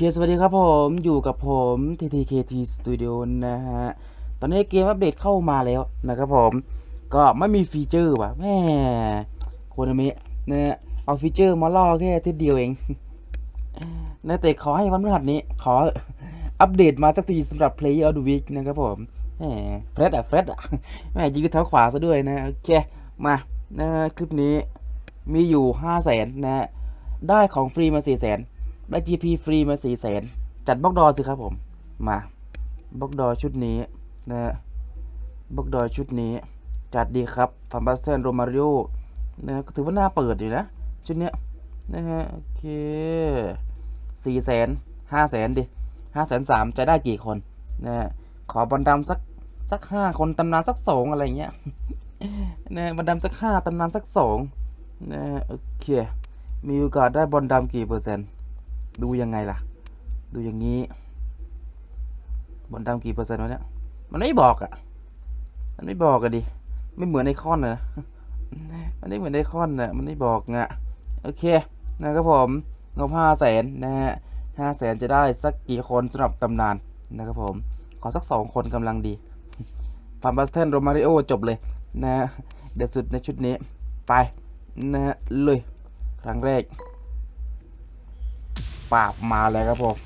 เคสวัสดีครับผมอยู่กับผม TTKT Studio นะฮะ ตอนนี้เกมอัปเดตเข้ามาแล้วนะครับผม ก็ไม่มีฟีเจอร์ว่ะแม่โคนามินะฮะเอาฟีเจอร์มาล่อแค่ทีเดียวเองนะแต่ขอให้วันพฤหัสนี้ขออัปเดตมาสักทีสำหรับ Player of the Week นะครับผมแหมเฟรดอะเฟรดอะแหมยิงด้วยเท้าขวาซะด้วยนะโอเคมานะคลิปนี้มีอยู่5 0 0แสนนะ ได้ของฟรีมา4 0 0แสน ได้ GP ฟรีมา4 0 0แสนจัดบล็อกดอสิครับผม มาบล็อกดอชุดนี้นะฮะบล็อกดอชุดนี้ จัดดีครับฟาร์มบัสเซนโรมาริโอนะฮะก็ถือว่าน่าเปิดอยู่นะ ชุดเนี้ยนะฮะโอเคสี่แสนห้าแสนดิห้าแสนสามจะได้กี่คนนะฮะขอบอลดำสักสักห้าคนตำนานสักสองอะไรเงี้ยนะฮะบอลดำสักห้าตำนานสักสองนะฮะโอเคมีโอกาสได้บอลดำกี่เปอร์เซ็นต์ ดูยังไงล่ะ ดูอย่างนี้ บอลดำกี่เปอร์เซ็นต์วะเนี่ย มันไม่บอกอะ่ะ มันไม่บอกกันดิ ไม่เหมือนไอคอนนะ มันไม่เหมือนไอคอนนะมันไม่บอกไงะโอเค นะครับผมงบห้าแสนนะฮะห้าแสนจะได้สักกี่คนสำหรับตำนานนะครับผม ขอสักสองคนกำลังดีฟาร์มบัสเทนโรมาริโอจบเลยนะฮะเด็ดสุดในชุดนี้ ไปนะฮะเลย ครั้งแรก ปราบมาเลยครับผม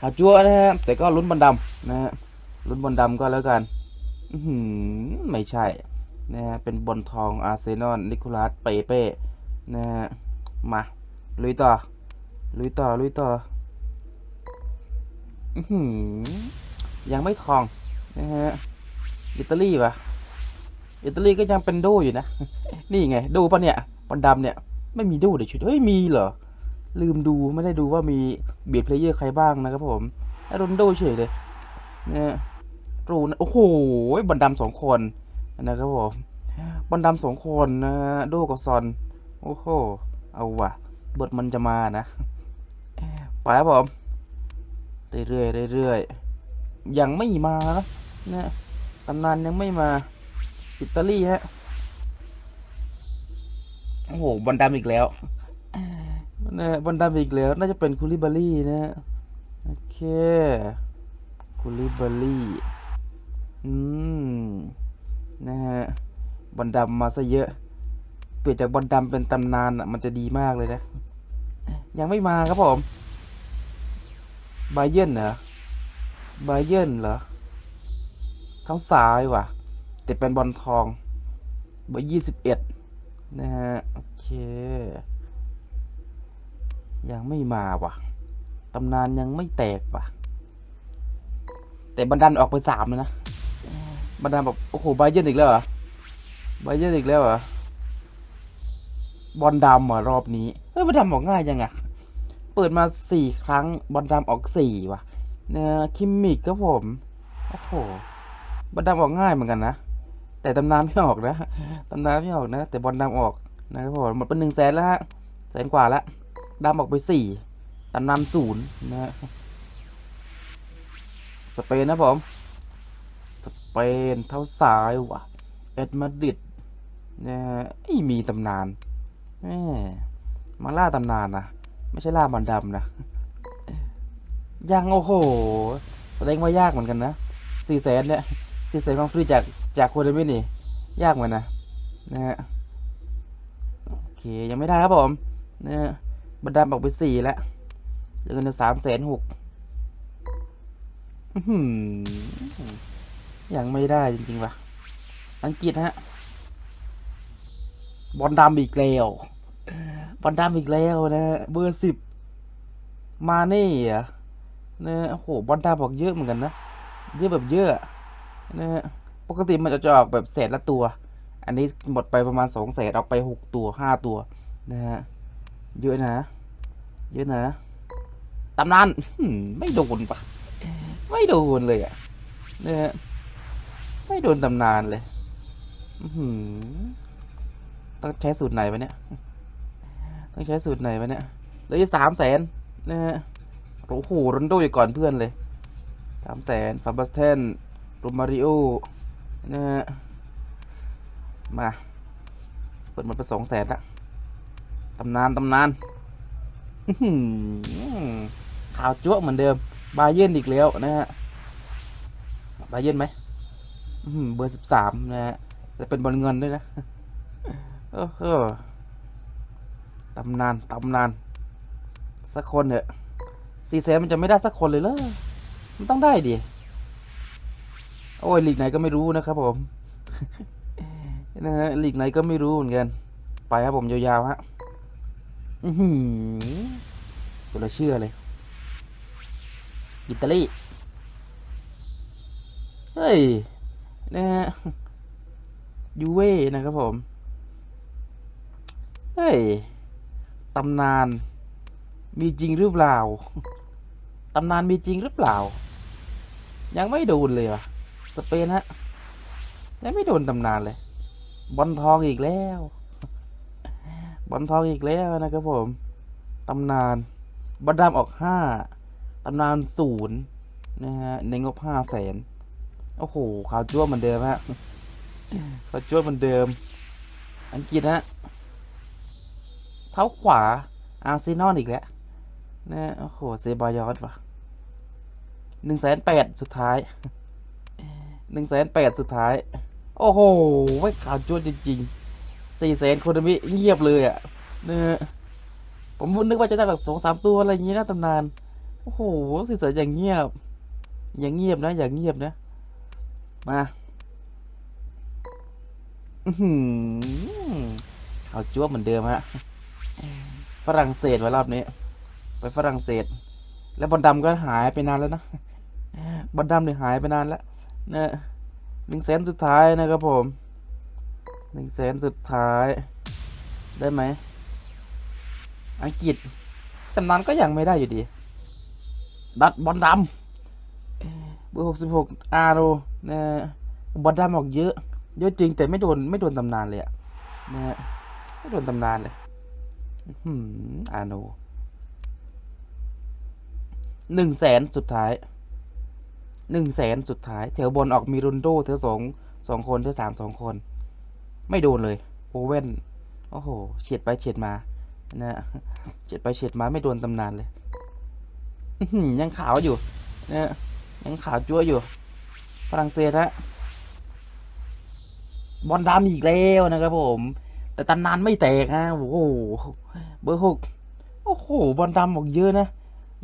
ขาวจั่วนะฮะแต่ก็ลุ้นบอลดำนะฮะลุ้นบอลดำก็แล้วกันอื้อหือไม่ใช่นะฮะเป็นบอลทองอาร์เซนอลนิโคลัสเปเป้นะฮะมาลุยต่อลุยต่อลุยต่ออื้อหือยังไม่ทองนะฮะอิตาลีปะอิตาลีก็ยังเป็นโดอยู่นะ นี่ไงดูปะเนี่ยบอลดำเนี่ย ไม่มีดูเดี๋ยวชุดเฮ้ยมีเหรอ ลืมดูไม่ได้ดูว่ามีเบียดเพลเยอร์ใครบ้างนะครับผมโรนโดเฉยเลยเนี่ยรูนโอ้โหบอลดำสองคนนะครับผมบอลดำสองคนนะโดกับซอน โอ้โห เอาว่ะบทมันจะมานะ ไปครับผมเรื่อยๆเรื่อยๆยังไม่มานะนะตำนานยังไม่มา อิตาลีฮะ โอ้โหบอลดำอีกแล้ว นะบอลดำอีกแล้ว น่าจะเป็นคูลิบาลี่นะฮะโอเค คูลิบาลี่อืม นะฮะบอลดำมาซะเยอะ เปลี่ยนจากบอลดำเป็นตำนานอะ มันจะดีมากเลยนะ ยังไม่มาครับผมบเยนเหรอบเยนเหรอเท้าซ้ายว่ะแต่เป็นบอลทองเบอร์ยี่สิบเอ็ดนะฮะ โอเค ยัง ไม่มาว่ะ ตำนานยังไม่แตกว่ะ แต่บันดันออกไปสามเลยนะ บันดันแบอกโอ้โหไบเยร์นอีกแล้วเหรอไบเยร์นอีกแล้วเหรอบอลดำเหรอรอบนี้ เฮ้ยบอลดำออกง่ายยังอะเปิดมาสี่ครั้งบอลดำออกสี่ว่ะเนี่ยคิมมิกครับผม โอ้โหบอลดำออกง่ายเหมือนกันนะ แต่ตำนานไม่ออกนะ ตำนานไม่ออกนะ แต่บอลดำออกนะครับผมหมดเป็นหนึ่งแสนแล้วฮะ แสนกว่าแล้ว ดำออกไปสี่ตำนานศูนย์นะฮะสเปนนะผม สเปนเท้าซ้ายว่ะ เอ็ดมาดริดนะฮะไอมีตำนานแม่มาล่าตำนานนะไม่ใช่ล่าบอลดำนะยังโอ้โห แสดงว่ายากเหมือนกันนะสี่แสนเนี่ยสี่แสนของฟรีจากจากโคเดมินี่ ยากเหมือนนะนะฮะโอเคยังไม่ได้ครับผมนะฮะ บันดาบอกไปสี่แล้วเหลือเงินสามแสนหกยังไม่ได้จริงๆว่ะ อังกฤษฮะ บอลดำอีกแล้วบอลดำอีกแล้วนะฮะเบอร์สิบมาเน่อะนะฮะโอ้โหบอลดำบอกเยอะเหมือนกันนะ เยอะแบบเยอะนะฮะปกติมันจะออกแบบแสนละตัว อันนี้หมดไปประมาณสองแสนออกไปหกตัวห้าตัวนะฮะ เยอะนะ เยอะนะตำนานไม่โดนปะไม่โดนเลยอะเนี่ยไม่โดนตำนานเลยอื้อหือต้องใช้สูตรไหนวะเนี่ย ต้องใช้สูตรไหนวะเนี่ยเหลือสามแสนนะฮะโอ้โหรอนโดอยู่ก่อนเพื่อนเลยสามแสนฟาบัสเทนโรมาริโอนะฮะมา เปิดหมดไปสองแสนละ ตำนานตำนานอื้อหือขาวจั๊วเหมือนเดิม บาเยินอีกแล้วนะฮะ บาเยินไหมเบอร์สิบสามนะฮะจะเป็นบอลเงินด้วยนะโอ้โหตำนานตำนาน สักคนเถอะสี่แสนมันจะไม่ได้สักคนเลยเหรอมันต้องได้ดิ โอ้ยลีกไหนก็ไม่รู้นะครับผมนะฮะลีกไหนก็ไม่รู้เหมือนกัน ไปครับผมยาวๆฮะ อือหือตัวละเชื่อเลย อิตาลี เฮ้ย นะฮะ ยูเว่นะครับผม เฮ้ย ตำนาน มีจริงหรือเปล่า ตำนานมีจริงหรือเปล่า ยังไม่โดนเลยวะสเปนฮะ ยังไม่โดนตำนานเลย บอลทองอีกแล้ว บอลทองอีกแล้วนะครับผม ตำนานบอลดำออกห้าตำนานศูนย์นะฮะในงบห้าแสนโอ้โหข่าวจ้วเหมือนเดิมฮะข่าวจ้วเหมือนเดิม อังกฤษฮะเท้าขวาอาร์เซนอลอีกแล้วนะโอ้โหเซบายอสว่ะหนึ่งแสนแปดสุดท้ายหนึ่งแสนแปดสุดท้าย โอ้โหไม่ข่าวจ้วจริงๆ สี่แสนคนมิเงียบเลยอะเนี่ยผมนึกว่าจะได้แบบสองสามตัวอะไรอย่างงี้นะตำนาน โอ้โหสี่แสนอย่างเงียบ อย่างเงียบนะ อย่างเงียบนะ มาอือหือาจ้วเหมือนเดิมฮะ ฝรั่งเศสไว้รอบนี้ ไปฝรั่งเศส แล้วบอลดำก็หายไปนานแล้วนะบอลดำเนี่ยหายไปนานแล้วเนะหนึ่งแสนสุดท้ายนะครับผม หนึ่งแสนสุดท้าย ได้ไหม อังกฤษตำนานก็ยังไม่ได้อยู่ดี ดัดบอลดำเบอร์หกสิบหกอาร์โรนะบอลดำออกเยอะ เยอะจริงแต่ไม่โดนไม่โดนตำนานเลยอะนะฮะไม่โดนตำนานเลยอืมอาโนหนึ่งแสนสุดท้ายหนึ่งแสนสุดท้าย แถวบนออกมีรุนโดแถวสองสองคนแถวสามสองคน ไม่โดนเลย โอเว่น โอ้โห เฉียดไปเฉียดมา นะเฉียดไปเฉียดมาไม่โดนตำนานเลย ยังขาวอยู่นะยังขาวจั่วอยู่ ฝรั่งเศสฮะ บอลดำอีกแล้วนะครับผม แต่ตำนานไม่แตกฮะ โอ้โห เบอร์หกโอ้โห บอลดำออกเยอะนะ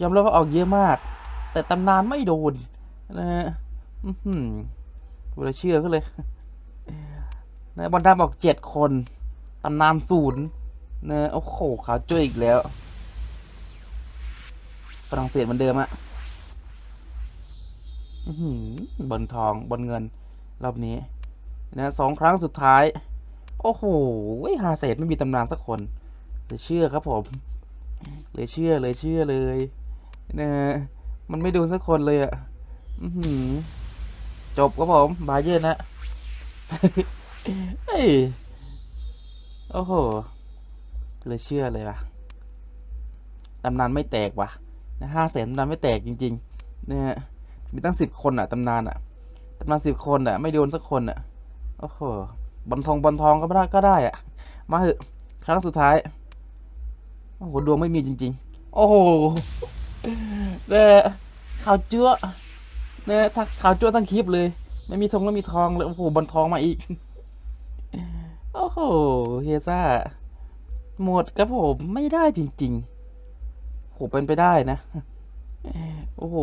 ยอมรับว่าออกเยอะมาก แต่ตำนานไม่โดน นะฮะ อือหือกูเลยเชื่อก็เลย นะบอลดำออกเจ็ดคนตำนานศูนย์นะโอ้โหขาวจ้ยอีกแล้วฝรั่งเศสเหมือนเดิมอะบอลทองบอลเงิน รอบนี้นะสองครั้งสุดท้าย โอ้โหหาเศษไม่มีตำนานสักคนเลยเชื่อครับผม เลยเชื่อเลยเชื่อเลยนะมันไม่โดนสักคนเลยอะ่ะจบครับผม บาเยอร์นะ เฮ้ย โอ้โห เลยเชื่อเลยว่ะตำนานไม่แตกว่ะนะห้าแสนตำนานไม่แตกจริงๆนะฮะมีตั้งสิบคนอะตำนานอะตำนานสิบคนอะ ไม่โดนสักคนอะ โอ้โห บอลทองบอลทองก็ได้ก็ได้อะมาเหอะครั้งสุดท้าย โอ้โห ดวงไม่มีจริง ๆ โอ้โหเนี่ยข่าวเจ้าเนี่ยถ้าข่าวเจ้าตั้งคลิปเลย ไม่มีทองไม่มีทองเลย โอ้โห บอลทองมาอีก โอ้โหเฮซ่า หมดครับผมไม่ได้จริงๆโหเป็นไปได้นะ โอ้โห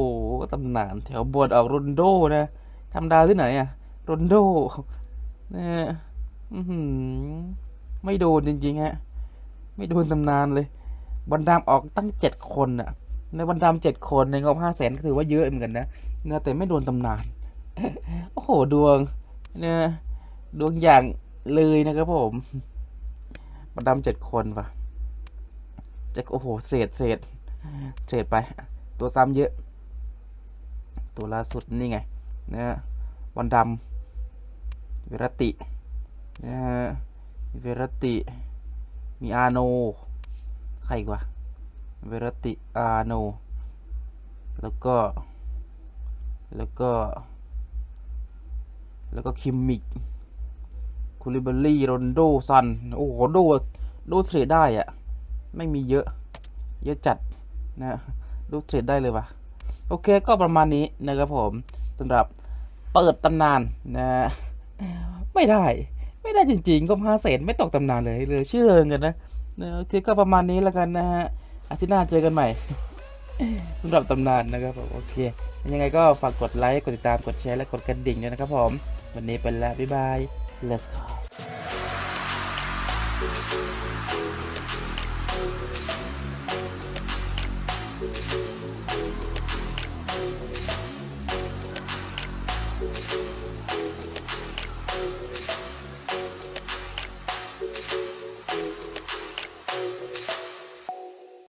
ตำนานแถวบนออกโรนโดนะทำดาวที่ไหนอะโรนโดนะฮะอื้อหือไม่โดนจริงๆฮะ ไม่โดนตำนานเลยบอลดำออกตั้งเจ็ดคนอะในบอลดำเจ็ดคนในงบห้าแสนก็ถือว่าเยอะเหมือนกันนะนะแต่ไม่โดนตำนาน โอ้โหดวงเนี่ยดวงอย่าง เลยนะครับผมบอลดำเจ็ดคนว่ะจะโอ้โหเทรดเทรดเทรดไป ตัวซ้ำเยอะ ตัวล่าสุดนี่ไงนะฮะบอลดำเวรตินะฮะเวรติ มีอาโน ใครกวะเวรติอาโน แล้วก็ แล้วก็ แล้วก็คิมมิก คูลิบารี่โรนโดซัน โอ้โหโดโดเทรดได้อะไม่มีเยอะ เยอะจัดนะดูเทรดได้เลยวะโอเคก็ประมาณนี้นะครับผมสำหรับเปิดตำนานนะไม่ได้ ไม่ได้จริงๆ ก็ห้าเศษไม่ตกตำนานเลยเลยเชื่อกันนะนะโอเคก็ประมาณนี้แล้วกันนะฮะอาทิตย์หน้าเจอกันใหม่สำหรับตำนานนะครับผมโอเค ยังไงก็ฝากกดไลค์ กดติดตาม กดแชร์ และกดกระดิ่งด้วยนะครับผม วันนี้ไปแล้ว บ๊ายบาย Let's go.